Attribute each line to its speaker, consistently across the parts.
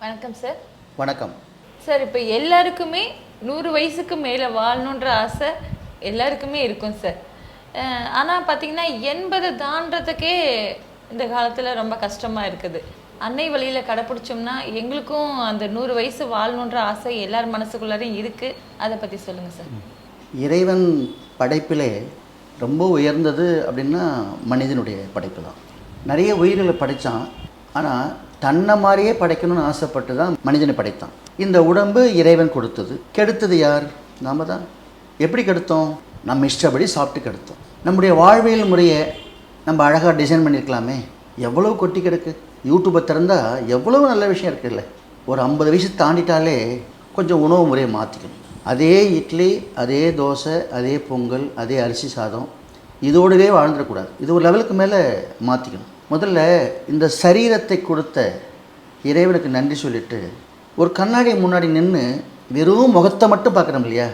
Speaker 1: வணக்கம் சார்
Speaker 2: வணக்கம்.
Speaker 1: சார் இப்போ எல்லாருக்குமே நூறு வயசுக்கு மேலே வாழணுன்ற ஆசை எல்லாருக்குமே இருக்கும் சார் அஹ் ஆனா பார்த்தீங்கன்னா எண்பது தாண்டறதுக்கே இந்த காலத்தில் ரொம்ப கஷ்டமாக இருக்குது. அன்னை வழியில் கடைப்பிடிச்சோம்னா எங்களுக்கும் அந்த நூறு வயசு வாழணுன்ற ஆசை எல்லார் மனசுக்குள்ளாரையும் இருக்குது அதை பற்றி சொல்லுங்கள் சார்
Speaker 2: இறைவன் படைப்பிலே ரொம்ப உயர்ந்தது அப்படின்னா மனிதனுடைய படைப்பு தான். நிறைய உயிர்களை படைத்தான் ஆனால் தன்னை மாதிரியே படைக்கணும்னு ஆசைப்பட்டு தான் மனிதனை படைத்தான். இந்த உடம்பு இறைவன் கொடுத்தது. கெடுத்தது யார்? நாம தான். எப்படி கெடுத்தோம்? நம்ம இஷ்டப்படி சாப்பிட்டு கெடுத்தோம். நம்முடைய வாழ்வியல் முறையை நம்ம அழகாக டிசைன் பண்ணியிருக்கலாமே. எவ்வளோ கொட்டி கிடக்கு? யூடியூப்பை திறந்தால் எவ்வளவு நல்ல விஷயம் இருக்குல்ல. ஒரு ஐம்பது வயசு தாண்டிட்டாலே கொஞ்சம் உணவு முறையை மாற்றிக்கணும் அதே இட்லி அதே தோசை அதே பொங்கல் அதே அரிசி சாதம் இதோடவே வாழ்ந்துடக்கூடாது. இது ஒரு லெவலுக்கு மேலே மாற்றிக்கணும் முதல்ல இந்த சரீரத்தை கொடுத்த இறைவனுக்கு நன்றி சொல்லிட்டு ஒரு கண்ணாடி முன்னாடி நின்று வெறும் முகத்தை மட்டும் பார்க்குறோம் இல்லையா?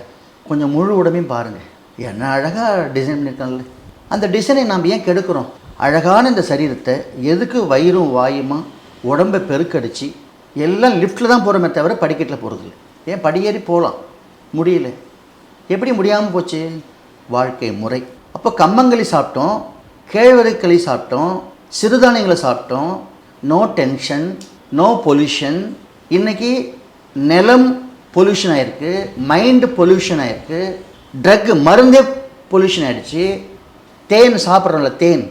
Speaker 2: கொஞ்சம் முழு உடம்பையும் பாருங்கள் என்ன அழகாக டிசைன் பண்ணியிருக்காங்கல்ல. அந்த டிசைனை நாம் ஏன் கெடுக்கிறோம்? அழகான இந்த சரீரத்தை எதுக்கு வயிறும் வாயுமா உடம்பை பெருக்கடிச்சு எல்லாம் லிஃப்ட்டில் தான் போகிறோமே தவிர படிக்கட்டில் போகிறது இல்லை. ஏன் படியேறி போகலாம்? முடியல. எப்படி முடியாமல் போச்சு? வாழ்க்கை முறை. அப்போ கம்மங்களி சாப்பிட்டோம் கேழ்வரை களி சாப்பிட்டோம் சிறுதானியங்களை சாப்பிட்டோம். நோ டென்ஷன் நோ பொல்யூஷன் இன்னைக்கு நிலம் பொல்யூஷன் ஆகிருக்கு மைண்டு பொல்யூஷன் ஆகிருக்கு ட்ரக் மருந்தே பொல்யூஷன் ஆகிடுச்சு தேன் சாப்பிட்றோம்ல தேன்.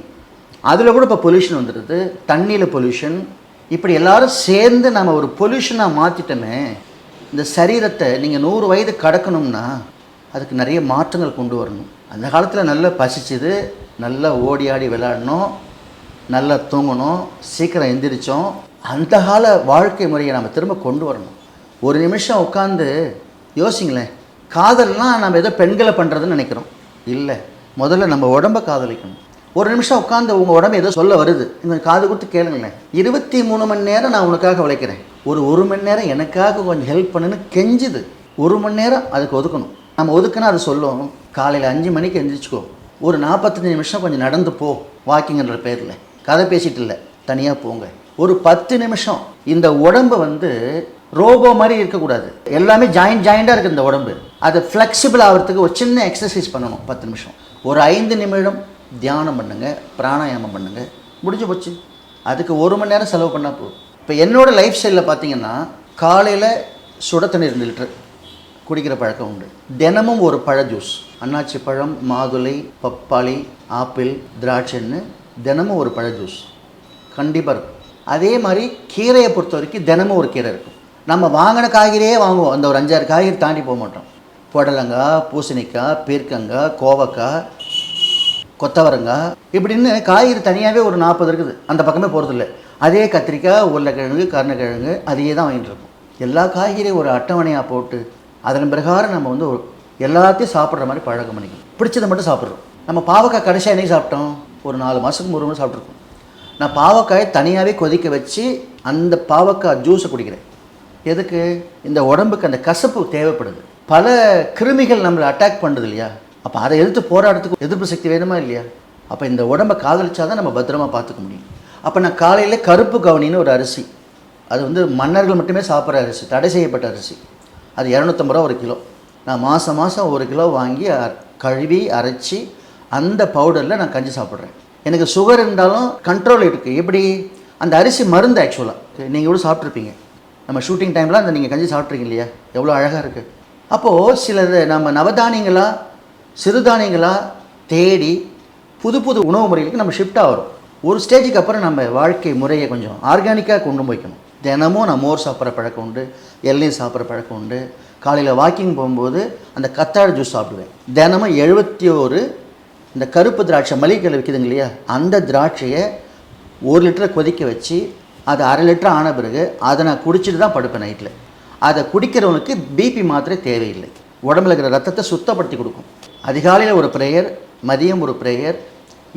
Speaker 2: அதில் கூட இப்போ பொல்யூஷன் வந்துடுது தண்ணியில் பொல்யூஷன் இப்படி எல்லாரும் சேர்ந்து நம்ம ஒரு பொல்யூஷனாக மாற்றிட்டோமே இந்த சரீரத்தை நீங்கள் நூறு வயது கடக்கணும்னா அதுக்கு நிறைய மாற்றங்கள் கொண்டு வரணும். அந்த காலத்தில் நல்லா பசிச்சுது நல்லா ஓடி ஆடி விளையாடணும். நல்லா தூங்கணும் சீக்கிரம் எந்திரிச்சோம். அந்த கால வாழ்க்கை முறையை நம்ம திரும்ப கொண்டு வரணும். ஒரு நிமிஷம் உட்காந்து யோசிங்களேன் காதல்னால் நம்ம ஏதோ பெண்களை பண்ணுறதுன்னு நினைக்கிறோம். இல்லை முதல்ல நம்ம உடம்ப காதலிக்கணும். ஒரு நிமிஷம் உட்காந்து உங்கள் உடம்பு ஏதோ சொல்ல வருது. இந்த காது கொடுத்து கேளுங்களேன். இருபத்தி மூணு மணி நேரம் நான் உனக்காக உழைக்கிறேன். ஒரு ஒரு மணி நேரம் எனக்காக கொஞ்சம் ஹெல்ப் பண்ணுன்னு கெஞ்சுது. ஒரு மணி நேரம் அதுக்கு ஒதுக்கணும். நம்ம ஒதுக்குனா அது சொல்லும். காலையில் அஞ்சு மணிக்கு எழுந்திரிச்சிக்கோ ஒரு நாற்பத்தஞ்சு நிமிஷம் கொஞ்சம் நடந்து போ. வாக்கிங்கிற பேரில். கதை பேசிட்டு இல்லை. தனியாக போங்க. ஒரு பத்து நிமிஷம் இந்த உடம்பு வந்து ரோபோ மாதிரி இருக்கக்கூடாது. எல்லாமே ஜாயிண்ட் ஜாயிண்டாக இருக்குது இந்த உடம்பு. அது ஃப்ளெக்சிபிள் ஆகிறதுக்கு ஒரு சின்ன எக்ஸசைஸ் பண்ணணும் பத்து நிமிஷம். ஒரு ஐந்து நிமிடம் தியானம் பண்ணுங்கள் பிராணாயாமம் பண்ணுங்கள் முடிஞ்சு போச்சு. அதுக்கு ஒரு மணி நேரம் செலவு பண்ணால் போதும். இப்போ என்னோடய லைஃப் ஸ்டைலில் பார்த்தீங்கன்னா காலையில் சுட தண்ணி ரெண்டு லிட்டர் குடிக்கிற பழக்கம் உண்டு. தினமும் ஒரு பழ ஜூஸ் அன்னாச்சி பழம் மாதுளை பப்பாளி ஆப்பிள் திராட்சைன்னு தினமும் ஒரு பழ ஜூஸ். கண்டிப்பாக இருக்கும். அதே மாதிரி கீரையை பொறுத்த வரைக்கும் தினமும் ஒரு கீரை இருக்கும். நம்ம வாங்கின காய்கறியே வாங்குவோம். அந்த ஒரு அஞ்சாறு காய்கறி தாண்டி போக மாட்டோம். புடலங்காய் பூசணிக்காய் பீர்க்கங்காய் கோவக்காய் கொத்தவரங்காய். இப்படின்னு காய்கறி தனியாகவே ஒரு நாற்பது இருக்குது. அந்த பக்கமே போகிறதில்ல அதே கத்திரிக்காய் உருளைக்கிழங்கு கருணக்கிழங்கு அதையே தான் வாங்கிட்டு இருக்கோம். எல்லா காய்கறியும் ஒரு அட்டவணையாக போட்டு அதன் பிரகாரம் நம்ம வந்து ஒரு எல்லாத்தையும் சாப்பிட்ற மாதிரி பழக்கம் பண்ணிக்கணும். பிடிச்சதை மட்டும் சாப்பிட்றோம். நம்ம பாவக்காய் கடைசியாக என்னைக்கு சாப்பிட்டோம்? ஒரு நாலு மாதத்துக்கு ஒரு முறை சாப்பிட்ருக்கோம் நான் பாவக்காயை தனியாகவே கொதிக்க வச்சு அந்த பாவக்காய் ஜூஸை குடிக்கிறேன். எதுக்கு? இந்த உடம்புக்கு அந்த கசப்பு தேவைப்படுது. பல கிருமிகள் நம்மளை அட்டாக் பண்ணுது இல்லையா? அப்போ அதை எதிர்த்து போராடுறதுக்கு எதிர்ப்பு சக்தி வேணுமா இல்லையா? அப்போ இந்த உடம்பை காதலிச்சா தான் நம்ம பத்திரமா பார்த்துக்க முடியும். அப்போ நான் காலையில் கருப்பு கவனின்னு ஒரு அரிசி. அது வந்து மன்னர்கள் மட்டுமே சாப்பிட்ற அரிசி தடை செய்யப்பட்ட அரிசி. அது இரநூத்தம்பது ரூபா ஒரு கிலோ. நான் மாதம் மாதம் ஒரு கிலோ வாங்கி அ- கழுவி அரைச்சி அந்த பவுடரில் நான் கஞ்சி சாப்பிட்றேன். எனக்கு சுகர் இருந்தாலும் கண்ட்ரோல் இருக்குது எப்படி? அந்த அரிசி மருந்து ஆக்சுவலாக நீங்கள் கூட சாப்பிட்ருப்பீங்க நம்ம ஷூட்டிங் டைமில் அந்த நீங்கள் கஞ்சி சாப்பிட்றீங்க இல்லையா? எவ்வளோ அழகாக இருக்குது அப்போது சிலது நம்ம நவதானியங்களாக சிறுதானியங்களாக தேடி புது புது உணவு முறைகளுக்கு நம்ம ஷிஃப்ட் ஆகிறோம் ஒரு ஸ்டேஜுக்கு அப்புறம் நம்ம வாழ்க்கை முறையை கொஞ்சம் ஆர்கானிக்காக கொண்டு போய்க்கணும். தினமும் நான் மோர் சாப்பிட்ற பழக்கம் உண்டு எல்லையும் சாப்பிட்ற பழக்கம் உண்டு. காலையில் வாக்கிங் போகும்போது அந்த கத்தாழை ஜூஸ் சாப்பிடுவேன். தினமும் எழுபத்தி ஒரு இந்த கருப்பு திராட்சை மளிகையில் விற்கிதுங்க இல்லையா அந்த திராட்சையை ஒரு லிட்டரை கொதிக்க வச்சு அது அரை லிட்டர் ஆன பிறகு அதை நான் குடிச்சிட்டு தான் படுப்பேன் நைட்டில் அதை குடிக்கிறவனுக்கு பிபி மாத்திரை தேவையில்லை. உடம்புல இருக்கிற ரத்தத்தை சுத்தப்படுத்தி கொடுக்கும். அதிகாலையில் ஒரு ப்ரேயர் மதியம் ஒரு ப்ரேயர்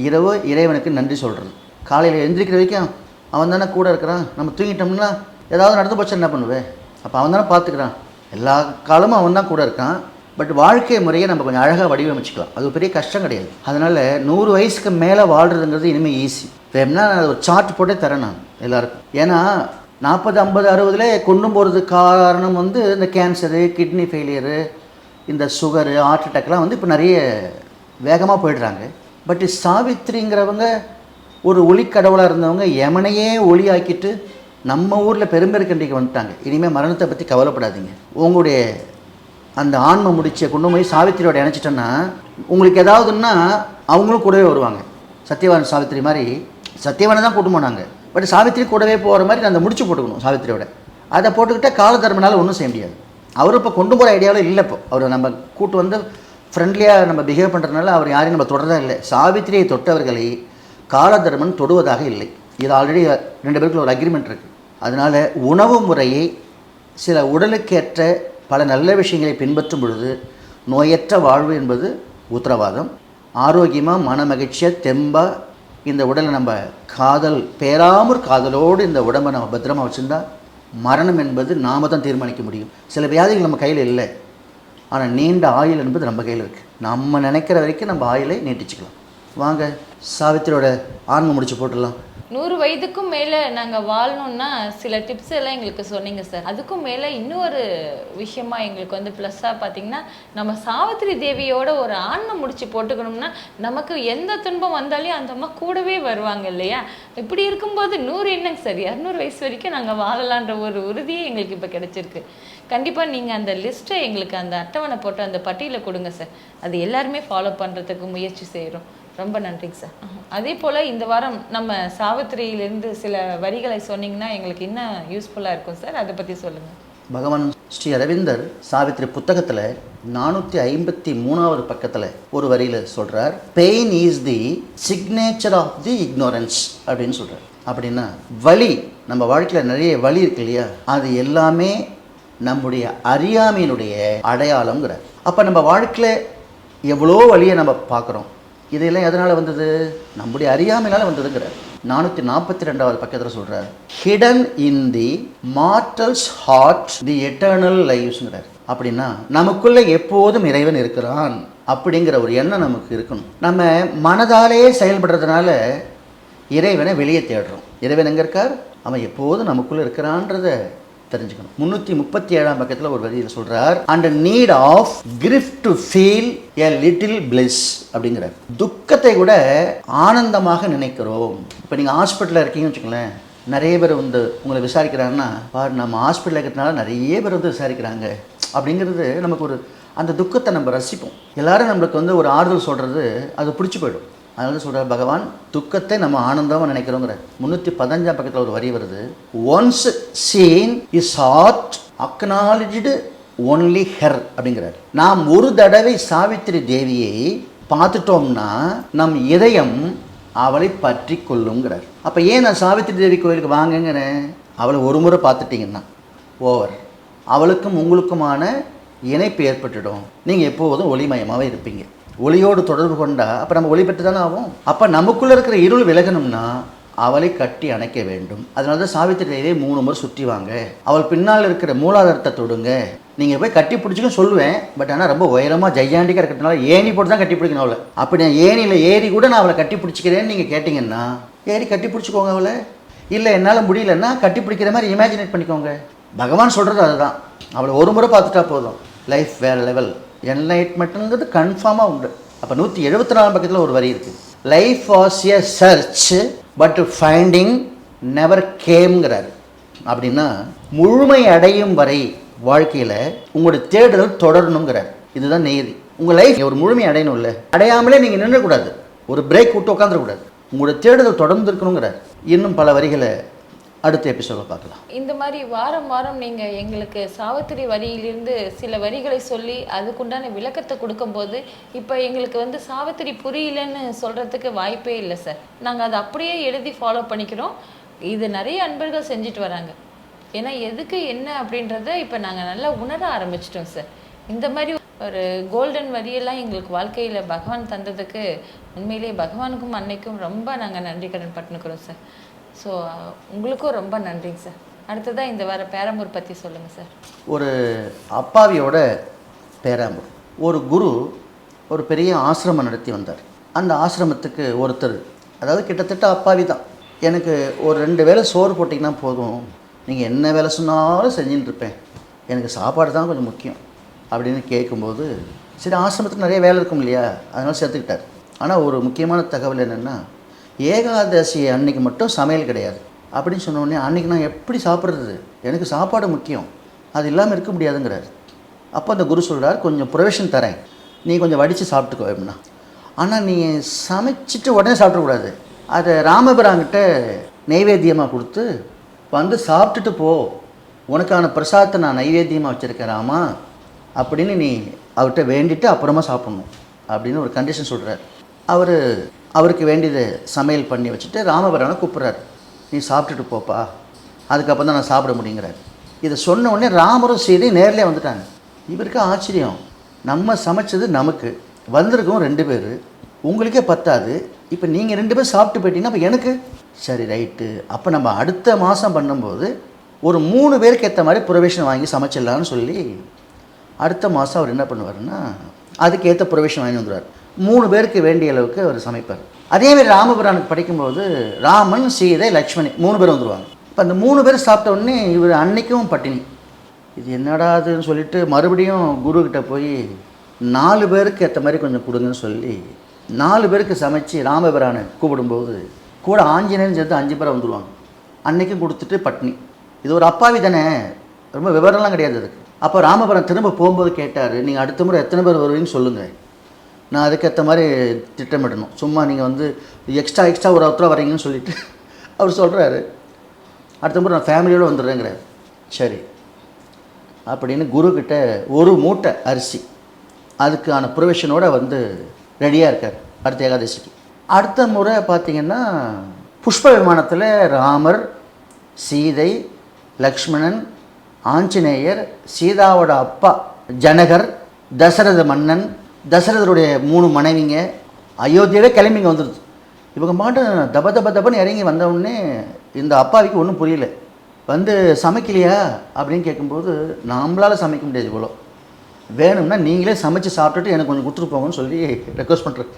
Speaker 2: இரவு இறைவனுக்கு நன்றி சொல்கிறது காலையில் எந்திரிக்கிற வரைக்கும் அவன் தானே கூட இருக்கிறான். நம்ம தூங்கிட்டோம்னா ஏதாவது நடந்து போச்சு என்ன பண்ணுவேன் அப்போ அவன் தானே பார்த்துக்கிறான். எல்லா காலமும் அவன் தான் கூட இருக்கான். பட் வாழ்க்கை முறையை நம்ம கொஞ்சம் அழகாக வடிவமைச்சிக்கலாம். அது பெரிய கஷ்டம் கிடையாது. அதனால் நூறு வயசுக்கு மேலே வாழ்கிறதுங்கிறது இனிமேல் ஈஸி வேணும்னா நான் ஒரு சார்ட் போட்டே தரேன் நான் எல்லாருக்கும். ஏன்னா நாற்பது ஐம்பது அறுபதுல கொண்டு போகிறதுக்கு காரணம் வந்து இந்த கேன்சரு கிட்னி ஃபெயிலியரு இந்த சுகரு ஹார்ட் அட்டாக்லாம் வந்து இப்போ நிறைய வேகமாக போயிடுறாங்க. பட் சாவித்திரிங்கிறவங்க ஒரு ஒளி கடவுளாக இருந்தவங்க எமனையே ஒளியாக்கிட்டு நம்ம ஊரில் பெரும்பெருக்கண்டிக்கு வந்துட்டாங்க. இனிமேல் மரணத்தை பற்றி கவலைப்படாதீங்க. உங்களுடைய அந்த ஆன்ம முடிச்சை கொண்டு போய் சாவித்திரியோட இணைச்சிட்டோன்னா உங்களுக்கு ஏதாவதுன்னா அவங்களும் கூடவே வருவாங்க. சத்யவான் சாவித்திரி மாதிரி சத்யவானை தான் கூட்டு போனாங்க. பட் சாவித்திரி கூடவே போகிற மாதிரி அந்த முடிச்சு போட்டுக்கணும் சாவித்திரியோட. அதை போட்டுக்கிட்டால் கால தர்மனால ஒன்றும் செய்ய முடியாது. அவர் இப்போ கொண்டு போகிற ஐடியாவில் இல்லை இப்போ. அவர் நம்ம கூட்டு வந்து ஃப்ரெண்ட்லியாக நம்ம பிஹேவ் பண்ணுறதுனால அவர் யாரையும் நம்ம தொடரதா இல்லை. சாவித்திரியை தொட்டவர்களை காலதர்மன் தொடுவதாக இல்லை. இது ஆல்ரெடி ரெண்டு பேருக்குள்ள ஒரு அக்ரிமெண்ட் இருக்குது அதனால் உணவு முறையை சில உடலுக்கேற்ற பல நல்ல விஷயங்களை பின்பற்றும் பொழுது நோயற்ற வாழ்வு என்பது உத்தரவாதம். ஆரோக்கியமாக மன மகிழ்ச்சியாக தெம்பாக இந்த உடலை நம்ம காதல் பேராமற் காதலோடு இந்த உடம்பை நம்ம பத்திரமா வச்சுருந்தா மரணம் என்பது நாம தான் தீர்மானிக்க முடியும். சில வியாதிகள் நம்ம கையில் இல்லை. ஆனால் நீண்ட ஆயுள் என்பது நம்ம கையில் இருக்குது நம்ம நினைக்கிற வரைக்கும் நம்ம ஆயுளை நீட்டிச்சுக்கலாம். வாங்க சாவித்திரியோட ஆன்மை முடிச்சு போட்டுடலாம்.
Speaker 1: நூறு வயதுக்கும் மேலே நாங்கள் வாழணும்னா சில டிப்ஸ் எல்லாம் எங்களுக்கு சொன்னீங்க சார் அதுக்கும் மேலே இன்னொரு விஷயமா எங்களுக்கு வந்து ப்ளஸ்ஸாக பார்த்தீங்கன்னா நம்ம சாவித்திரி தேவியோட ஒரு ஆன்மை முடிச்சு போட்டுக்கணும்னா நமக்கு எந்த துன்பம் வந்தாலும் அந்த அம்மா கூடவே வருவாங்க இல்லையா? இப்படி இருக்கும்போது நூறு என்னங்க சார் இரநூறு வயசு வரைக்கும் நாங்கள் வாழலான்ற ஒரு உறுதியே எங்களுக்கு இப்போ கிடைச்சிருக்கு. கண்டிப்பாக நீங்கள் அந்த லிஸ்ட்டை எங்களுக்கு அந்த அட்டவணை போட்டு அந்த பட்டியலை கொடுங்க சார் அது எல்லாருமே ஃபாலோ பண்ணுறதுக்கு முயற்சி செய்கிறோம் ரொம்ப நன்றிங்க சார். அதே போல் இந்த வாரம் நம்ம சாவித்திரியிலேருந்து சில வரிகளை சொன்னீங்கன்னா எங்களுக்கு இன்னும் யூஸ்ஃபுல்லாக இருக்கும் சார்? அதை பற்றி சொல்லுங்கள்
Speaker 2: பகவான் ஸ்ரீ அரவிந்தர் சாவித்திரி புத்தகத்தில் நானூற்றி ஐம்பத்தி மூணாவது பக்கத்தில் ஒரு வரியில் சொல்கிறார் pain is the signature of the ignorance அப்படின்னு சொல்கிறார் அப்படின்னா வழி நம்ம வாழ்க்கையில் நிறைய வழி இருக்கு இல்லையா? அது எல்லாமே நம்முடைய அறியாமையினுடைய அடையாளங்கிறார் அப்போ நம்ம வாழ்க்கையில் எவ்வளோ வழியை நம்ம பார்க்குறோம்? இதெல்லாம் எதனால் வந்தது? நம்முடைய அறியாமையினால் வந்ததுங்கிறார் நானூற்றி நாற்பத்தி ரெண்டாவது பக்கத்தில் சொல்கிறார் hidden in the mortal's heart the eternal லைவ்ஸ்ங்கிறார் அப்படின்னா நமக்குள்ளே எப்போதும் இறைவன் இருக்கிறான் அப்படிங்கிற ஒரு எண்ணம் நமக்கு இருக்கணும். நம்ம மனதாலேயே செயல்படுறதுனால இறைவனை வெளியே தேடுறோம். இறைவன் எங்கே இருக்கார்? அவன் எப்போதும் நமக்குள்ளே இருக்கிறான்றத தெரிஞ்சுக்கணும். முந்நூற்றி முப்பத்தி ஏழாம் பக்கத்தில் ஒரு வரியில் சொல்கிறார் and need of grief to feel a little bless அப்படிங்கிறார். துக்கத்தை கூட ஆனந்தமாக நினைக்கிறோம். இப்போ நீங்கள் ஹாஸ்பிட்டலில் இருக்கீங்கன்னு வச்சுக்கோங்களேன் நிறைய பேர் வந்து உங்களை விசாரிக்கிறாங்கன்னா பாரு நம்ம ஹாஸ்பிட்டலில் இருக்கிறதுனால நிறைய பேர் வந்து விசாரிக்கிறாங்க. அப்படிங்கிறது நமக்கு ஒரு அந்த துக்கத்தை நம்ம ரசிப்போம். எல்லாரும் நம்மளுக்கு வந்து ஒரு ஆறுதல் சொல்கிறது அது பிடிச்சி போயிடும். அதனால சொல்கிறார் பகவான் துக்கத்தை நம்ம ஆனந்தமாக நினைக்கிறோங்கிற. முந்நூற்றி பதினஞ்சாம் பக்கத்தில் ஒரு வரி வருது. Once seen is hard acknowledged only her அப்படிங்கிறார். நாம் ஒரு தடவை சாவித்திரி தேவியை பார்த்துட்டோம்னா நம் இதயம் அவளை பற்றி கொள்ளுங்கிறார். அப்போ ஏன் நான் சாவித்திரி தேவி கோயிலுக்கு வாங்கங்கிறேன்? அவளை ஒரு முறை பார்த்துட்டிங்கன்னா ஓவர். அவளுக்கும் உங்களுக்குமான இணைப்பு ஏற்பட்டுடும். நீங்கள் எப்போதும் ஒளிமயமாகவே இருப்பீங்க. ஒளியோடு தொடர்பு கொண்டா அப்போ நம்ம ஒளி பெற்று தானே ஆகும் அப்போ நமக்குள்ளே இருக்கிற இருள் விலகணும்னா அவளை கட்டி அணைக்க வேண்டும். அதனால தான் சாவித்திரி தேவியை மூணு முறை சுற்றி வாங்க. அவள் பின்னால் இருக்கிற மூலாதாரத்தை தொடுங்க. நீங்கள் போய் கட்டி பிடிச்சிக்க சொல்லுவேன். பட் ஆனால் ரொம்ப உயரமாக ஜையாண்டிக்காக இருக்கிறதுனால ஏணி போட்டு தான் கட்டி பிடிக்கணும் அவளை. அப்படி நான் ஏணியில் ஏறி கூட நான் அவளை கட்டி பிடிச்சிக்கிறேன்னு நீங்கள் கேட்டிங்கன்னா ஏறி கட்டி பிடிச்சிக்கோங்க அவளை. இல்லை என்னால் முடியலன்னா கட்டி பிடிக்கிற மாதிரி இமேஜினேட் பண்ணிக்கோங்க. பகவான் சொல்கிறது அதுதான். அவளை ஒரு முறை பார்த்துட்டா போதும். லைஃப் வேறு லெவல் என்லைட்மெண்ட்டுங்கிறது கன்ஃபார்மாக உண்டு. அப்போ நூற்றி எழுபத்தி நாலாம் பக்கத்தில் ஒரு வரி இருக்குது life was a search but finding never கேம்ங்கிறாரு அப்படின்னா முழுமை அடையும் வரை வாழ்க்கையில் உங்களுடைய தேடுதல் தொடரணுங்கிறார். இதுதான் நெய்தி உங்கள் லைஃப் ஒரு முழுமை அடையணும்ல. அடையாமலே நீங்கள் நின்றக்கூடாது ஒரு பிரேக் விட்டு உட்காந்துடக்கூடாது உங்களோட தேடுதல் தொடர்ந்து இருக்கணுங்கிறார் இன்னும் பல வரிகளை அடுத்த எபிசோட பார்க்கலாம்.
Speaker 1: இந்த மாதிரி வாரம் வாரம் நீங்கள் எங்களுக்கு சாவித்திரி வரியிலிருந்து சில வரிகளை சொல்லி அதுக்குண்டான விளக்கத்தை கொடுக்கும்போது இப்போ எங்களுக்கு வந்து சாவித்திரி புரியலன்னு சொல்கிறதுக்கு வாய்ப்பே இல்லை சார். நாங்கள் அதை அப்படியே எழுதி ஃபாலோ பண்ணிக்கிறோம். இது நிறைய அன்பர்கள் செஞ்சுட்டு வராங்க. ஏன்னா எதுக்கு என்ன அப்படின்றத இப்போ நாங்கள் நல்லா உணர ஆரம்பிச்சிட்டோம் சார். இந்த மாதிரி ஒரு கோல்டன் வரியெல்லாம் எங்களுக்கு வாழ்க்கையில் பகவான் தந்ததுக்கு உண்மையிலேயே பகவானுக்கும் அன்னைக்கும் ரொம்ப நாங்கள் நன்றி கடன் பட்டுனுக்குறோம் சார். ஸோ உங்களுக்கும் ரொம்ப நன்றிங்க சார். அடுத்ததாக இந்த வார பேரம்பூர் பற்றி சொல்லுங்கள் சார்.
Speaker 2: ஒரு அப்பாவியோட பேராம்பூர். ஒரு குரு ஒரு பெரிய ஆசிரமம் நடத்தி வந்தார். அந்த ஆசிரமத்துக்கு ஒருத்தர் அதாவது கிட்டத்தட்ட அப்பாவி தான் எனக்கு ஒரு ரெண்டு வேளை சோறு போட்டிங்கன்னா போதும். நீங்கள் என்ன வேலை சொன்னாலும் செஞ்சுட்டு இருப்பேன். எனக்கு சாப்பாடு தான் கொஞ்சம் முக்கியம் அப்படின்னு கேட்கும்போது சரி ஆசிரமத்துக்கு நிறைய வேலை இருக்கும் இல்லையா? அதனால் சேர்த்துக்கிட்டார். ஆனால் ஒரு முக்கியமான தகவல் என்னென்னா ஏகாதசி அன்னைக்கு மட்டும் சமையல் கிடையாது. அப்படின்னு சொன்னோடனே அன்றைக்கி நான் எப்படி சாப்பிட்றது? எனக்கு சாப்பாடு முக்கியம். அது இல்லாமல் இருக்க முடியாதுங்கிறார். அப்போ அந்த குரு சொல்கிறார் கொஞ்சம் ப்ரொவிஷன் தரேன். நீ கொஞ்சம் வடித்து சாப்பிட்டுக்கோ அப்படின்னா ஆனால் நீ சமைச்சிட்டு உடனே சாப்பிடக்கூடாது. அதை ராமபிரான்கிட்ட நைவேத்தியமாக கொடுத்து வந்து சாப்பிட்டுட்டு போ. உனக்கான பிரசாதத்தை நான் நைவேத்தியமாக வச்சுருக்கேன் ராமா. அப்படின்னு நீ அவர்கிட்ட வேண்டிட்டு அப்புறமா சாப்பிட்ணும். அப்படின்னு ஒரு கண்டிஷன் சொல்கிறார் அவர் அவருக்கு வேண்டியது சமையல் பண்ணி வச்சுட்டு ராமபிரானை கூப்பிட்றாரு. நீ சாப்பிட்டுட்டு போப்பா. அதுக்கப்புறம் தான் நான் சாப்பிட முடியுங்கிறார். இதை சொன்ன உடனே ராமரும் சீதை நேர்லயே வந்துட்டாங்க. இவருக்கு ஆச்சரியம். நம்ம சமைச்சது நமக்கு. வந்திருக்கோம் ரெண்டு பேர். உங்களுக்கே பத்தாது. இப்போ நீங்கள் ரெண்டு பேரும் சாப்பிட்டு போயிட்டீங்கன்னா அப்போ எனக்கு? சரி ரைட்டு. அப்போ நம்ம அடுத்த மாதம் பண்ணும்போது ஒரு மூணு பேருக்கு ஏற்ற மாதிரி ப்ரொவிஷன் வாங்கி சமைச்சிடலான்னு சொல்லி அடுத்த மாதம் அவர் என்ன பண்ணுவாருன்னா அதுக்கு ஏற்ற ப்ரொவிஷன் வாங்கி வந்துடுவார் மூணு பேருக்கு வேண்டிய அளவுக்கு அவர் சமைப்பார். அதேமாதிரி ராமபுரானுக்கு படிக்கும்போது ராமன் சீதை லக்ஷ்மணி மூணு பேர் வந்துடுவாங்க இப்போ அந்த மூணு பேர் சாப்பிட்ட உடனே இவர் அன்னைக்கும் பட்டினி. இது என்னடாதுன்னு சொல்லிட்டு மறுபடியும் குருக்கிட்ட போய் நாலு பேருக்கு ஏற்ற மாதிரி கொஞ்சம் கொடுங்கன்னு சொல்லி நாலு பேருக்கு சமைச்சு ராமபிரானை கூப்பிடும்போது கூட ஆஞ்சநேயன் சேர்த்து அஞ்சு பேரை வந்துடுவாங்க அன்னைக்கும் கொடுத்துட்டு பட்னி இது ஒரு அப்பாவி தானே? ரொம்ப விவரம்லாம் கிடையாது அதுக்கு. அப்போ ராமபுரம் திரும்ப போகும்போது கேட்டார் நீங்கள் அடுத்த முறை எத்தனை பேர் வருவீங்கன்னு சொல்லுங்கள் நான் அதுக்கேற்ற மாதிரி திட்டமிடணும். சும்மா நீங்கள் வந்து எக்ஸ்ட்ரா எக்ஸ்ட்ரா ஒரு ஒருத்தரா வரீங்கன்னு சொல்லிட்டு அவர் சொல்கிறாரு அடுத்த முறை நான் ஃபேமிலியோடு வந்துடுறேங்கிறார். சரி. அப்படின்னு குருக்கிட்ட ஒரு மூட்டை அரிசி அதுக்கான ப்ரொவிஷனோடு வந்து ரெடியாக இருக்கார் அடுத்த ஏகாதசிக்கு. அடுத்த முறை பார்த்திங்கன்னா புஷ்ப விமானத்தில் ராமர் சீதை லக்ஷ்மணன் ஆஞ்சநேயர் சீதாவோட அப்பா ஜனகர் தசரத மன்னன் தசரதருடைய மூணு மனைவிங்க அயோத்தியாவே கிளம்பிங்க வந்துடுது இவங்க மாட்டும் தப தப தபன்னு இறங்கி வந்தவுடனே இந்த அப்பாவிக்கு ஒன்றும் புரியல. வந்து சமைக்கலையா? அப்படின்னு கேட்கும்போது நம்மளால் சமைக்க முடியாது இவ்வளோ வேணும்னா நீங்களே சமைச்சு சாப்பிட்டுட்டு எனக்கு கொஞ்சம் கொடுத்துட்டு போங்கன்னு சொல்லி ரெக்வஸ்ட் பண்ணுறேன்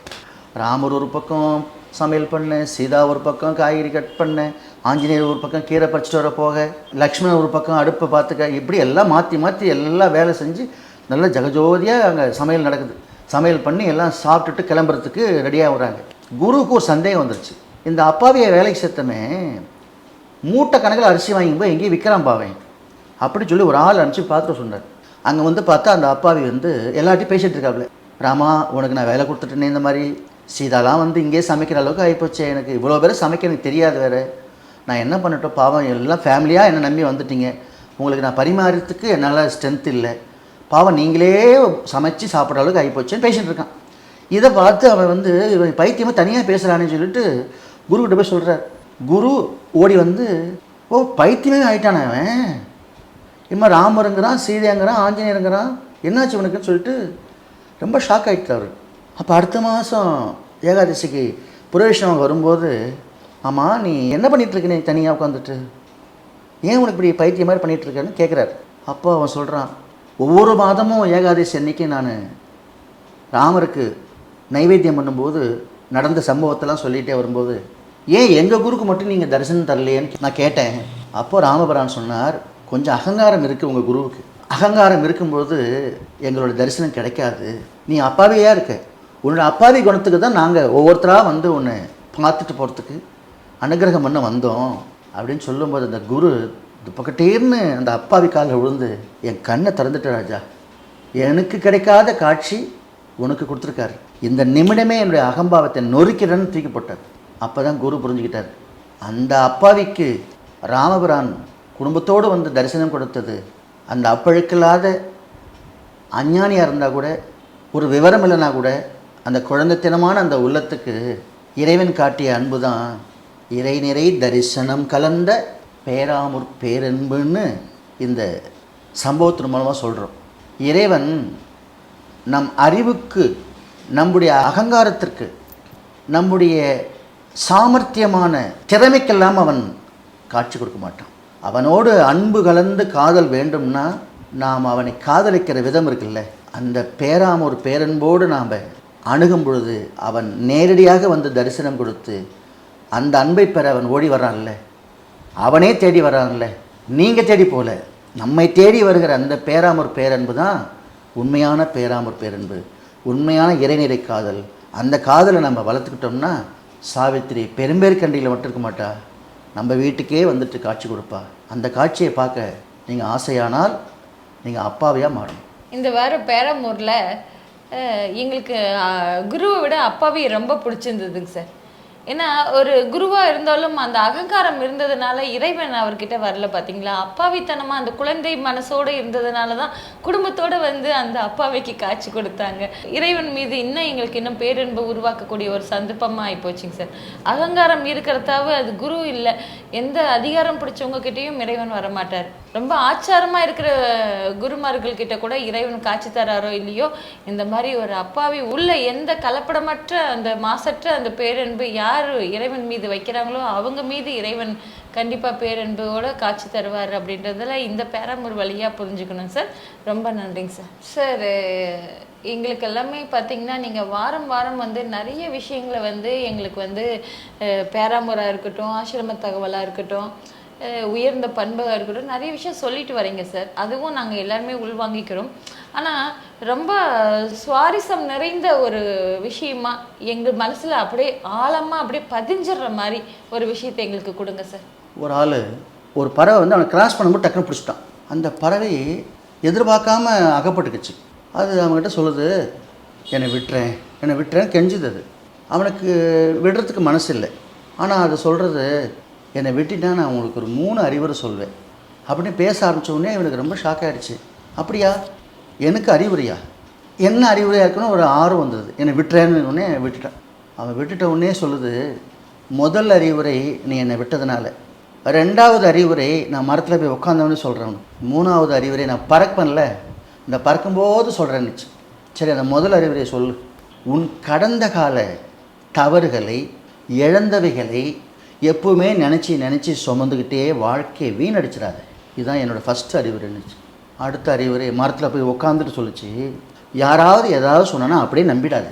Speaker 2: ராமர் ஒரு பக்கம் சமையல் பண்ணேன் சீதா ஒரு பக்கம் காய்கறி கட் பண்ணேன் ஆஞ்சநேயர் ஒரு பக்கம் கீரை பறிச்சிட்டு வர போக லக்ஷ்மணன் ஒரு பக்கம் அடுப்பை பார்த்துக்க இப்படி எல்லாம் மாற்றி மாற்றி எல்லாம் வேலை செஞ்சு நல்லா ஜெகஜோதியாக அங்கே சமையல் நடக்குது. சமையல் பண்ணி எல்லாம் சாப்பிட்டுட்டு கிளம்புறதுக்கு ரெடியாக வராங்க. குருவுக்கு ஒரு சந்தேகம் வந்துருச்சு. இந்த அப்பாவியை வேலைக்கு சேர்த்தமே மூட்டை கணக்கில் அரிசி வாங்கி போய் எங்கேயும் விற்கிறான் பாவேன் அப்படின்னு சொல்லி ஒரு ஆள் அனுப்பிச்சு பார்த்துட்டு சொன்னார். அங்கே வந்து பார்த்தா அந்த அப்பாவி வந்து எல்லார்ட்டையும் பேசிகிட்டு இருக்காப்புல ராமா உனக்கு நான் வேலை கொடுத்துட்டேனே இந்த மாதிரி. சீதாலாம் வந்து இங்கேயே சமைக்கிற அளவுக்கு ஆகிப்போச்சு எனக்கு இவ்வளோ பேர் சமைக்க எனக்கு தெரியாது வேறு. நான் என்ன பண்ணட்டும் பாவம் எல்லாம் ஃபேமிலியாக என்னை நம்பி வந்துட்டீங்க. உங்களுக்கு நான் பரிமாறத்துக்கு என்னால் ஸ்ட்ரென்த் இல்லை. பாவம் நீங்களே சமைச்சு சாப்பிட்ற அளவுக்கு ஆகிப்போச்சுன்னு பேஷண்ட் இருக்கான். இதை பார்த்து அவன் வந்து இவன் பைத்தியமாக தனியாக பேசுகிறானேன்னு சொல்லிட்டு குருக்கிட்ட போய் சொல்கிறார் குரு ஓடி வந்து ஓ பைத்தியமே ஆகிட்டானே அவன். இம்மா ராமருங்கிறான் சீதையங்கிறான் ஆஞ்சநேயருங்கிறான் என்னாச்சு இவனுக்குன்னு சொல்லிட்டு ரொம்ப ஷாக் ஆகிட்டார் அப்போ அடுத்த மாதம் ஏகாதசிக்கு புரவேஷம் வரும்போது ஆமாம் நீ என்ன பண்ணிகிட்ருக்க இருக்க நீ தனியாக உட்காந்துட்டு ஏன் உனக்கு இப்படி பைத்தியம் மாதிரி பண்ணிட்டு கேட்குறாரு அப்போ அவன் சொல்கிறான் ஒவ்வொரு மாதமும் ஏகாதசி அன்னைக்கு நான் ராமருக்கு நைவேத்தியம் பண்ணும்போது நடந்த சம்பவத்தெல்லாம் சொல்லிகிட்டே வரும்போது ஏன் எங்கள் குருக்கு மட்டும் நீங்கள் தரிசனம் தரலையேன்னு நான் கேட்டேன். அப்போது ராமபிரான் சொன்னார் கொஞ்சம் அகங்காரம் இருக்குது உங்கள் குருவுக்கு. அகங்காரம் இருக்கும்போது எங்களோட தரிசனம் கிடைக்காது. நீ அப்பாவியாக இருக்க. உன்னோட அப்பாவி குணத்துக்கு தான் நாங்கள் ஒவ்வொருத்தராக வந்து உன்னை பார்த்துட்டு போகிறதுக்கு அனுகிரகம் பண்ண வந்தோம். அப்படின்னு சொல்லும்போது அந்த குரு துப்பக்கட்டீர்னு அந்த அப்பாவி காலில் விழுந்து என் கண்ணை திறந்துட்ட ராஜா எனக்கு கிடைக்காத காட்சி உனக்கு கொடுத்துருக்காரு. இந்த நிமிடமே என்னுடைய அகம்பாவத்தை நொறுக்கிறேன்னு தூக்கி போட்டார். அப்போ தான் குரு புரிஞ்சுக்கிட்டார். அந்த அப்பாவிக்கு ராமபுரான் குடும்பத்தோடு வந்து தரிசனம் கொடுத்தது அந்த அப்பழுக்கில்லாத அஞ்ஞானியாக இருந்தால் கூட ஒரு விவரம் இல்லைனா கூட அந்த குழந்தைத்தனமான அந்த உள்ளத்துக்கு இறைவன் காட்டிய அன்பு தான் இறை நிறை தரிசனம் கலந்த பேராமுர் பேரன்புன்னு இந்த சம்பவத்தின் மூலமாக சொல்கிறோம் இறைவன் நம் அறிவுக்கு நம்முடைய அகங்காரத்திற்கு நம்முடைய சாமர்த்தியமான திறமைக்கெல்லாம் அவன் காட்சி கொடுக்க மாட்டான். அவனோடு அன்பு கலந்து காதல் வேண்டும்னா நாம் அவனை காதலிக்கிற விதம் இருக்குல்ல அந்த பேராமூர் பேரன்போடு நாம் அணுகும் பொழுது அவன் நேரடியாக வந்து தரிசனம் கொடுத்து அந்த அன்பை பெற அவன் ஓடி வர்றான்ல. அவனே தேடி வரான்ல. நீங்கள் தேடி போகல நம்மை தேடி வருகிற அந்த பேராமூர் பேரன்பு தான் உண்மையான பேராமூர் பேரன்பு. உண்மையான இறைநிலை காதல். அந்த காதலை நம்ம வளர்த்துக்கிட்டோம்னா சாவித்திரி பெரும்பேற்கண்டியில் மட்டும் இருக்க மாட்டா. நம்ம வீட்டுக்கே வந்துட்டு காட்சி கொடுப்பா. அந்த காட்சியை பார்க்க நீங்கள் ஆசையானால் நீங்கள் அப்பாவையாக மாறணும்.
Speaker 1: இந்த வாரம் பேரமூரில் எங்களுக்கு குருவை விட அப்பாவே ரொம்ப பிடிச்சிருந்ததுங்க சார். ஏன்னா ஒரு குருவாக இருந்தாலும் அந்த அகங்காரம் இருந்ததுனால இறைவன் அவர்கிட்ட வரல பார்த்தீங்களா அப்பாவித்தனமாக அந்த குழந்தை மனசோட இருந்ததுனால தான் குடும்பத்தோடு வந்து அந்த அப்பாவைக்கு காட்சி கொடுத்தாங்க. இறைவன் மீது இன்னும் எங்களுக்கு இன்னும் பேரன்பு உருவாக்கக்கூடிய ஒரு சந்தர்ப்பமாக ஆயிப்போச்சுங்க சார். அகங்காரம் இருக்கிறதாவே அது குரு இல்லை. எந்த அதிகாரம் பிடிச்சவங்க கிட்டேயும் இறைவன் வரமாட்டார். ரொம்ப ஆச்சாரமா இருக்கிற குருமார்கள் கிட்ட கூட இறைவன் காட்சி தராரோ இல்லையோ? இந்த மாதிரி ஒரு அப்பாவி உள்ள எந்த கலப்படமற்ற அந்த மாசற்ற அந்த பேரன்பு யார் யார் இறைவன் மீது வைக்கிறாங்களோ அவங்க மீது இறைவன் கண்டிப்பாக பேரன்போடு காட்சி தருவார் அப்படின்றதில் இந்த பேராமூர் வழியாக புரிஞ்சுக்கணும் சார். ரொம்ப நன்றிங்க சார். சார் எங்களுக்கு எல்லாமே பார்த்தீங்கன்னா நீங்கள் வாரம் வாரம் வந்து நிறைய விஷயங்களை வந்து எங்களுக்கு வந்து பேராமூராக இருக்கட்டும் ஆசிரம தகவலாக இருக்கட்டும் உயர்ந்த பண்பாக இருக்கட்டும் நிறைய விஷயம் சொல்லிட்டு வரீங்க சார் அதுவும் நாங்கள் எல்லாருமே உள்வாங்கிக்கிறோம். ஆனால் ரொம்ப சுவாரஸ்யம் நிறைந்த ஒரு விஷயமா எங்கள் மனசில் அப்படியே ஆழமாக அப்படியே பதிஞ்சிடுற மாதிரி ஒரு விஷயத்தை எங்களுக்கு கொடுங்க சார்
Speaker 2: ஒரு ஆள் ஒரு பறவை வந்து அவனை கிராஸ் பண்ணும்போது டக்குன்னு பிடிச்சிட்டான். அந்த பறவை எதிர்பார்க்காம அகப்பட்டுக்குச்சு. அது அவன்கிட்ட சொல்லுது என்னை விட்டுறேன் என்னை விட்டுறேன் கெஞ்சுது அது. அவனுக்கு விடுறதுக்கு மனசு இல்லை ஆனால் அது சொல்கிறது என்னை விட்டுட்டா நான் உங்களுக்கு ஒரு மூணு அறிவுரை சொல்வேன். அப்படின்னு பேச ஆரம்பித்தோடனே இவனுக்கு ரொம்ப ஷாக் ஆகிடுச்சு அப்படியா? எனக்கு அறிவுரையா? என்ன அறிவுரையாக இருக்குன்னு ஒரு ஆர்வம் வந்தது. என்னை விட்டுறேன்னு உடனே விட்டுட்டான். அவன் விட்டுட்ட உடனே சொல்லுது முதல் அறிவுரை நீ என்னை விட்டதுனால. ரெண்டாவது அறிவுரை நான் மரத்தில் போய் உட்காந்தவனே சொல்கிறேன் மூணாவது அறிவுரை நான் பறப்பேன்ல. இந்த பறக்கும்போது சொல்கிறேன்னுச்சு சரி அந்த முதல் அறிவுரையை சொல்லு. உன் கடந்த கால தவறுகளை இழந்தவைகளை எப்போவுமே நினச்சி நினச்சி சுமந்துக்கிட்டே வாழ்க்கையை வீணடிச்சிடாத. இதுதான் என்னோடய ஃபஸ்ட் அறிவுரைன்னுச்சு அடுத்த அறிவுரை மரத்தில் போய் உட்காந்துட்டு சொல்லுச்சு. யாராவது ஏதாவது சொன்னா அப்படியே நம்பிடாத.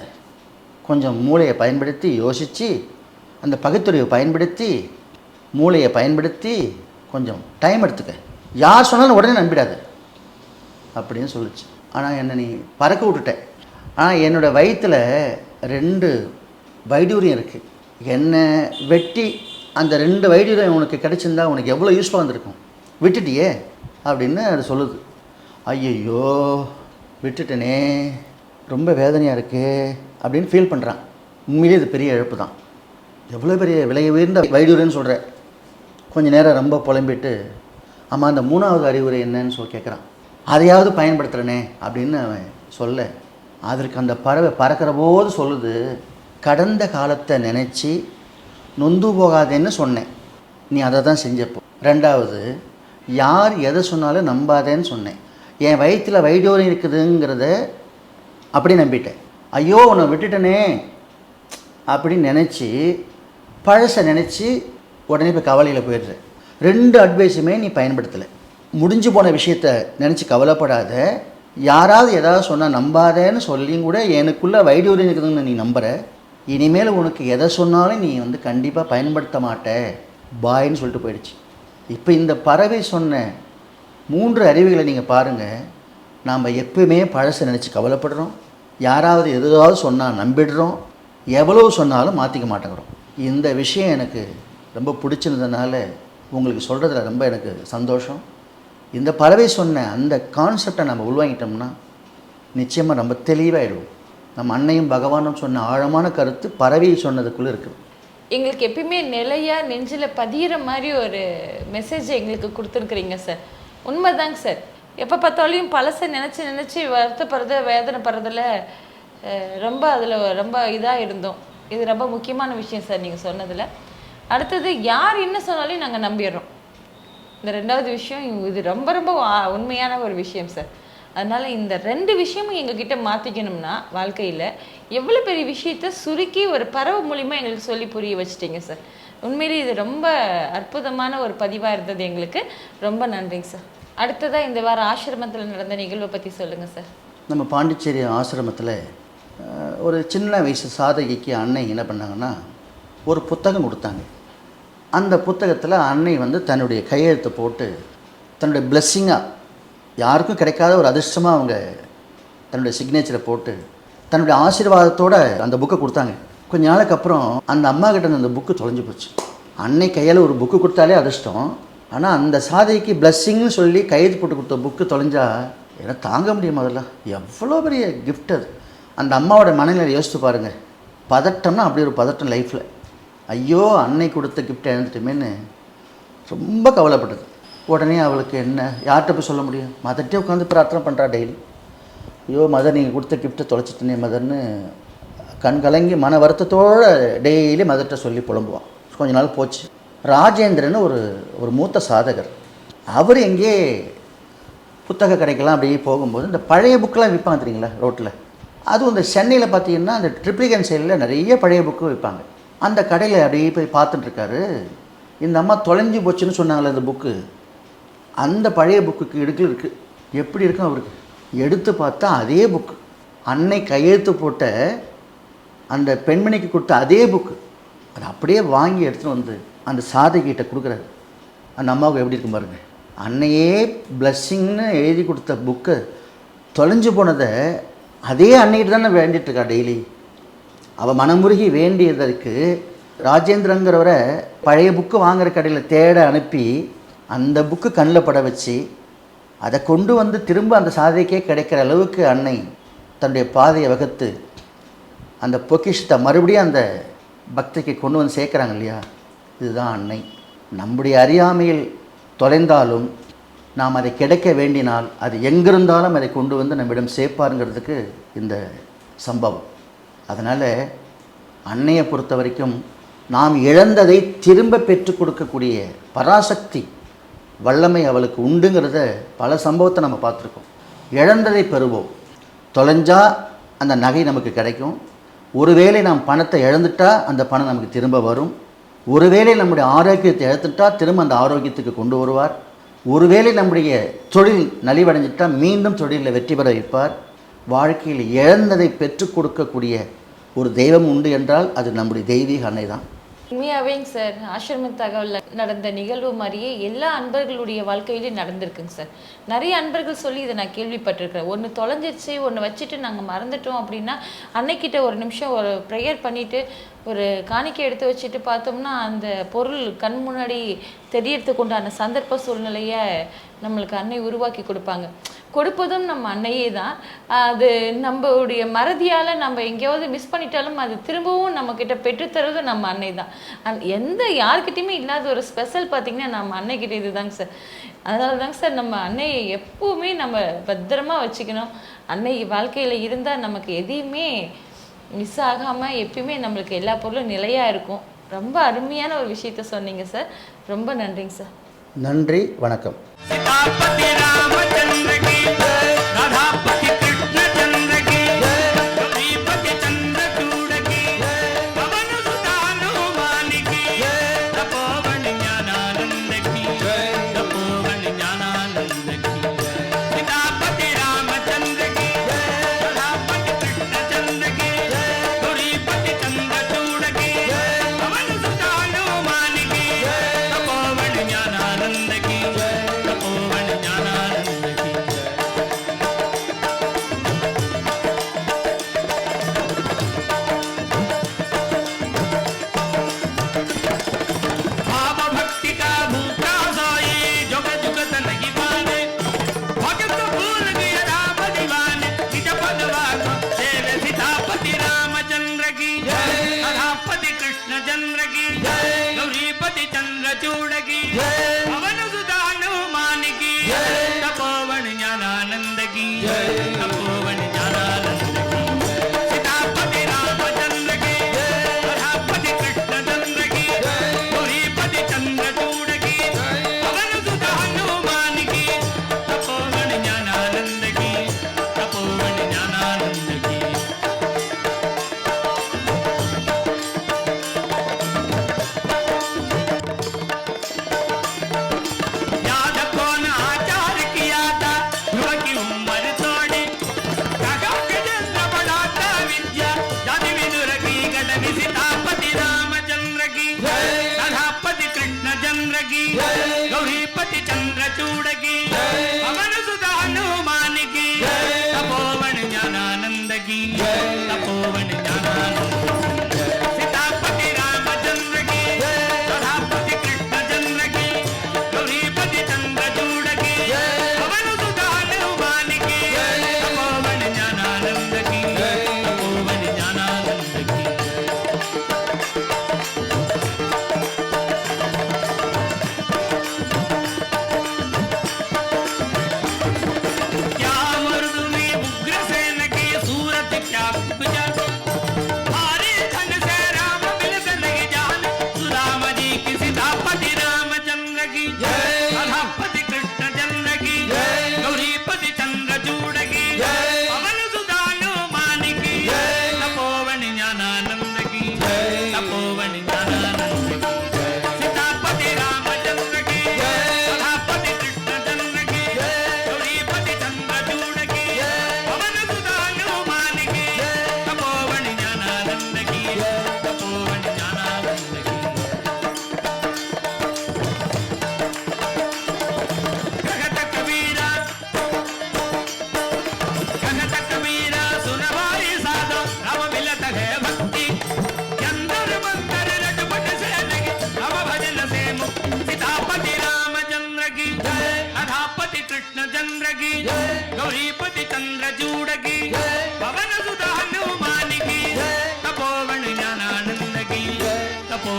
Speaker 2: கொஞ்சம் மூளையை பயன்படுத்தி யோசித்து அந்த பகுத்துறையை பயன்படுத்தி மூளையை பயன்படுத்தி கொஞ்சம் டைம் எடுத்துக்க. யார் சொன்னாலும் உடனே நம்பிடாத. அப்படின்னு சொல்லிச்சு. ஆனால் என்னை நீ பறக்க விட்டுட்டேன் ஆனால் என்னோட வயிற்றில் ரெண்டு வைடூரியம் இருக்குது என்னை வெட்டி அந்த ரெண்டு வைடூரியம் உனக்கு கிடச்சிருந்தா உனக்கு எவ்வளோ யூஸ்ஃபுல்லாக இருந்திருக்கும்? விட்டுட்டியே அப்படின்னு அது சொல்லுது. ஐயையோ விட்டுட்டனே ரொம்ப வேதனையாக இருக்கே அப்படின்னு ஃபீல் பண்ணுறான் உண்மையிலே இது பெரிய இழப்பு தான். எவ்வளோ பெரிய விலை உயர்ந்த வைடூரியன்னு சொல்கிற கொஞ்ச நேரம் ரொம்ப புலம்பிட்டு ஆமாம் அந்த மூணாவது அறிவுரை என்னன்னு சொல்லி கேட்குறான் அதையாவது பயன்படுத்துகிறனே அப்படின்னு அவன் சொல்ல அதற்கு அந்த பறவை பறக்கிற போது சொல்லுது கடந்த காலத்தை நினச்சி நொந்து போகாதேன்னு சொன்னேன். நீ அதை தான் செஞ்சப்போ. ரெண்டாவது யார் எதை சொன்னாலும் நம்பாதேன்னு சொன்னேன். என் வயிற்றில் வைடோரியம் இருக்குதுங்கிறத அப்படி நம்பிட்டேன். ஐயோ உன்னை விட்டுட்டனே அப்படின்னு நினச்சி பழசை நினச்சி உடனே இப்போ கவலையில் போயிடுற ரெண்டு அட்வைஸுமே நீ பயன்படுத்தலை. முடிஞ்சு போன விஷயத்த நினச்சி கவலைப்படாத. யாராவது ஏதாவது சொன்னால் நம்பாதேன்னு சொல்லியும் கூட எனக்குள்ளே வைடூரியம் இருக்குதுன்னு நீ நம்புகிற இனிமேல் உனக்கு எதை சொன்னாலும் நீ வந்து கண்டிப்பாக பயன்படுத்த மாட்ட. பாய்ன்னு சொல்லிட்டு போயிடுச்சு. இப்போ இந்த பறவை சொன்ன மூன்று அறிவுகளை நீங்கள் பாருங்கள் நாம் எப்பவுமே பழசை நினச்சி கவலைப்படுறோம். யாராவது எதாவது சொன்னால் நம்பிடுறோம். எவ்வளோ சொன்னாலும் மாற்றிக்க மாட்டேங்கிறோம். இந்த விஷயம் எனக்கு ரொம்ப பிடிச்சிருந்ததுனால உங்களுக்கு சொல்கிறதுல ரொம்ப எனக்கு சந்தோஷம். இந்த பறவை சொன்ன அந்த கான்செப்டை நம்ம உள்வாங்கிட்டோம்னா நிச்சயமாக ரொம்ப தெளிவாகிடுவோம் நம்ம அன்னையும் பகவானும் சொன்ன ஆழமான கருத்து பறவை சொன்னதுக்குள்ளே இருக்குது.
Speaker 1: எங்களுக்கு எப்பயுமே நிலையா நெஞ்சில் பதியிற மாதிரி ஒரு மெசேஜ் எங்களுக்கு கொடுத்துருக்குறீங்க சார் உண்மைதாங்க சார் எப்போ பார்த்தாலையும் பழசை நினச்சி நினச்சி வருத்தப்படுறது வேதனைப்படுறதுல அஹ், ரொம்ப அதில் ரொம்ப இதாக இருந்தோம். இது ரொம்ப முக்கியமான விஷயம் சார் நீங்கள் சொன்னதில். அடுத்தது யார் என்ன சொன்னாலும் நாங்கள் நம்பிடுறோம். இந்த ரெண்டாவது விஷயம் இது ரொம்ப ரொம்ப உண்மையான ஒரு விஷயம் சார் அதனால் இந்த ரெண்டு விஷயமும் எங்ககிட்ட மாற்றிக்கணும்னா வாழ்க்கையில் எவ்வளோ பெரிய விஷயத்த சுருக்கி ஒரு பறவை மூலிமா எங்களுக்கு சொல்லி புரிய வச்சிட்டீங்க சார் உண்மையிலே இது ரொம்ப அற்புதமான ஒரு பதிவாக இருந்தது எங்களுக்கு. ரொம்ப நன்றிங்க சார் அடுத்ததாக இந்த வாரம் ஆசிரமத்தில் நடந்த நிகழ்வை பற்றி சொல்லுங்கள் சார்
Speaker 2: நம்ம பாண்டிச்சேரி ஆசிரமத்தில் ஒரு சின்ன வயசு சாதகிக்கு அன்னை என்ன பண்ணாங்கன்னா ஒரு புத்தகம் கொடுத்தாங்க. அந்த புத்தகத்தில் அன்னை வந்து தன்னுடைய கையெழுத்து போட்டு தன்னுடைய பிளெஸ்ஸிங்காக யாருக்கும் கிடைக்காத ஒரு அதிர்ஷ்டமாக அவங்க தன்னுடைய சிக்னேச்சரை போட்டு தன்னுடைய ஆசீர்வாதத்தோட அந்த புக்கை கொடுத்தாங்க. கொஞ்ச நாளுக்கு அப்புறம் அந்த அம்மா கிட்ட அந்த புக்கு தொலைஞ்சு போச்சு. அன்னை கையால் ஒரு புக்கு கொடுத்தாலே அதிர்ஷ்டம். ஆனால் அந்த சாதைக்கு பிளஸ்ஸிங்னு சொல்லி கையெழுத்து போட்டு கொடுத்த புக்கு தொலைஞ்சா எனக்கு தாங்க முடியும் முதல்ல. எவ்வளோ பெரிய கிஃப்ட் அது. அந்த அம்மாவோட மனநிலை யோசித்து பாருங்கள் பதட்டம்னா அப்படி ஒரு பதட்டம் லைஃப்பில் ஐயோ அன்னை கொடுத்த கிஃப்ட் இழந்துட்டுமேன்னு ரொம்ப கவலைப்பட்டது. உடனே அவளுக்கு என்ன? யார்கிட்ட போய் சொல்ல முடியும்? மதர்கிட்டே உட்காந்து பிரார்த்தனை பண்ணுறா டெய்லி. ஐயோ மதர் நீங்கள் கொடுத்த கிஃப்ட்டை தொலைச்சிட்டனே மதர்னு கண் கலங்கி மன வருத்தத்தோடு டெய்லி மதர்கிட்ட சொல்லி புலம்புவான். கொஞ்ச நாள் போச்சு. ராஜேந்திரன் ஒரு ஒரு மூத்த சாதகர். அவர் எங்கே புத்தக கடைக்கெல்லாம் அப்படியே போகும்போது இந்த பழைய புக்கெலாம் விற்பாங்க தெரியுங்களா ரோட்டில் அதுவும் இந்த சென்னையில் பார்த்தீங்கன்னா அந்த ட்ரிப்ளிகன் சைடில் நிறைய பழைய புக்கு விற்பாங்க அந்த கடையில் அப்படியே போய் பார்த்துட்டுருக்காரு இந்த அம்மா தொலைஞ்சு போச்சுன்னு சொன்னாங்களே அந்த புக்கு அந்த பழைய புக்குக்கு இடுக்கில் இருக்குது எப்படி இருக்கும் அவருக்கு. எடுத்து பார்த்தா அதே புக்கு அன்னை கையெழுத்து போட்ட அந்த பெண்மணிக்கு கொடுத்த அதே புக்கு அதை அப்படியே வாங்கி எடுத்துகிட்டு வந்து அந்த சாதகிட்ட கொடுக்குறாரு. அந்த அம்மாவுக்கு எப்படி இருக்கும் பாருங்க. அன்னையே பிளஸ்ஸிங்னு எழுதி கொடுத்த புக்கு தொலைஞ்சு போனதை அதே அன்னைகிட்ட தானே வேண்டிட்டு இருக்கா டெய்லி அவள் மனமுருகி வேண்டியதற்கு ராஜேந்திரங்கிறவரை பழைய புக்கு வாங்குற கடையில் தேட அனுப்பி அந்த புக்கு கண்ணில் பட வச்சு அதை கொண்டு வந்து திரும்ப அந்த சாதைக்கே கிடைக்கிற அளவுக்கு அன்னை தன்னுடைய பாதையை வகுத்து அந்த பொக்கிஷத்தை மறுபடியும் அந்த பக்திக்கு கொண்டு வந்து சேர்க்குறாங்க இல்லையா? இதுதான் அன்னை. நம்முடைய அறியாமையில் தொலைந்தாலும் நாம் அதை கிடைக்க வேண்டினால் அது எங்கிருந்தாலும் அதை கொண்டு வந்து நம்மிடம் சேர்ப்பாருங்கிறதுக்கு இந்த சம்பவம். அதனால் அன்னையை பொறுத்த வரைக்கும் நாம் இழந்ததை திரும்ப பெற்றுக் கொடுக்கக்கூடிய பராசக்தி வல்லமை அவளுக்கு உண்டுங்கிறத பல சம்பவத்தை நம்ம பார்த்துருக்கோம். இழந்ததை பெறுவோம். தொலைஞ்சால் அந்த நகை நமக்கு கிடைக்கும். ஒருவேளை நாம் பணத்தை இழந்துட்டால் அந்த பணம் நமக்கு திரும்ப வரும். ஒருவேளை நம்முடைய ஆரோக்கியத்தை இழந்துட்டால் திரும்ப அந்த ஆரோக்கியத்துக்கு கொண்டு வருவார். ஒருவேளை நம்முடைய தொழில் நலிவடைஞ்சிட்டால் மீண்டும் தொழிலில் வெற்றி பெற வைப்பார். வாழ்க்கையில் இழந்ததை பெற்றுக் கொடுக்கக்கூடிய ஒரு தெய்வம் உண்டு என்றால் அது நம்முடைய தெய்வீக அன்னை தான்
Speaker 1: உண்மையாவேங்க சார் ஆசிரம தகவலில் நடந்த நிகழ்வு மாதிரியே எல்லா அன்பர்களுடைய வாழ்க்கையிலையும் நடந்திருக்குங்க சார். நிறைய அன்பர்கள் சொல்லி இதை நான் கேள்விப்பட்டிருக்கிறேன். ஒன்று தொலைஞ்சிருச்சு ஒன்று வச்சுட்டு நாங்கள் மறந்துட்டோம் அப்படின்னா அன்னைக்கிட்ட ஒரு நிமிஷம் ஒரு ப்ரேயர் பண்ணிட்டு ஒரு காணிக்கை எடுத்து வச்சுட்டு பார்த்தோம்னா அந்த பொருள் கண் முன்னாடி தெரியறதுக்கு உண்டான சந்தர்ப்ப சூழ்நிலையை நம்மளுக்கு அன்னை உருவாக்கி கொடுப்பாங்க. கொடுப்பதும் நம்ம அன்னையே தான். அது நம்மளுடைய மறதியால் நம்ம எங்கேயாவது மிஸ் பண்ணிட்டாலும் அது திரும்பவும் நம்மக்கிட்ட பெற்றுத்தரதும் நம்ம அன்னை தான். எந்த யார்கிட்டயுமே இல்லாத ஒரு ஸ்பெஷல் பார்த்தீங்கன்னா நம்ம அன்னைக்கிட்ட இதுதாங்க சார் அதனால தாங்க சார் நம்ம அன்னையை எப்பவுமே நம்ம பத்திரமா வச்சுக்கணும். அன்னை வாழ்க்கையில் இருந்தால் நமக்கு எதையுமே மிஸ் ஆகாமல் எப்பயுமே நம்மளுக்கு எல்லா பொருளும் நிலையாக இருக்கும். ரொம்ப அருமையான ஒரு விஷயத்த சொன்னீங்க சார் ரொம்ப நன்றிங்க சார்
Speaker 2: நன்றி வணக்கம்.
Speaker 3: గౌడకి గౌరీపతి చంద్రచూడకి పవన సుధ హనుమానికి. తపోవన జ్ఞానానందకి. తపోవన జ్ఞానానంద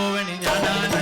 Speaker 3: പോവണി ഞാനാണ്